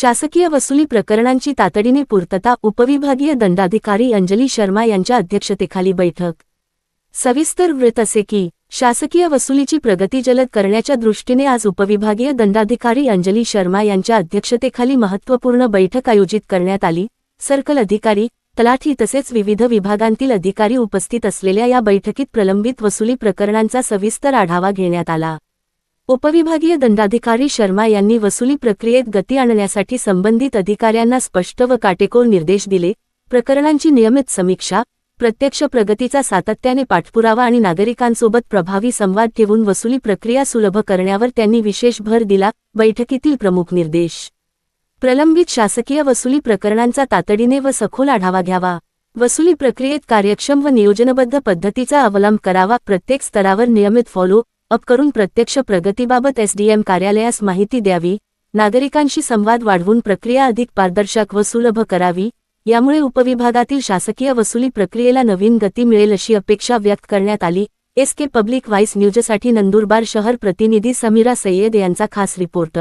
शासकीय वसुली प्रकरणांची तातडीने पूर्तता उपविभागीय दंडाधिकारी अंजली शर्मा यांच्या अध्यक्षतेखाली बैठक. सविस्तर वृत्त असे की शासकीय वसुलीची प्रगती जलद करण्याच्या दृष्टीने आज उपविभागीय दंडाधिकारी अंजली शर्मा यांच्या अध्यक्षतेखाली महत्त्वपूर्ण बैठक आयोजित करण्यात आली. सर्कल अधिकारी तलाठी तसेच विविध विभागांतील अधिकारी उपस्थित असलेल्या या बैठकीत प्रलंबित वसुली प्रकरणांचा सविस्तर आढावा घेण्यात आला. उपविभागीय दंडाधिकारी शर्मा यांनी वसुली प्रक्रियेत गती आणण्यासाठी संबंधित अधिकाऱ्यांना स्पष्ट व काटेकोर निर्देश दिले. प्रकरणांची नियमित समीक्षा प्रत्यक्ष प्रगतीचा सातत्याने पाठपुरावा आणि नागरिकांसोबत प्रभावी संवाद ठेवून वसुली प्रक्रिया सुलभ करण्यावर त्यांनी विशेष भर दिला बैठकीतील प्रमुख निर्देश. प्रलंबित शासकीय वसुली प्रकरणांचा तातडीने व सखोल आढावा घ्यावा. वसुली प्रक्रियेत कार्यक्षम व नियोजनबद्ध पद्धतीचा अवलंब करावा. प्रत्येक स्तरावर नियमित फॉलो अप करून प्रत्यक्ष प्रगतीबाबत एसडीएम कार्यालयास माहिती द्यावी नागरिकांशी संवाद वाढवून प्रक्रिया अधिक पारदर्शक व सुलभ करावी यामुळे उपविभागातील शासकीय वसुली प्रक्रियेला नवीन गती मिळेल अशी अपेक्षा व्यक्त करण्यात आली. एस के पब्लिक व्हाईस न्यूजसाठी नंदुरबार शहर प्रतिनिधी समीरा सय्यद यांचा खास रिपोर्ट.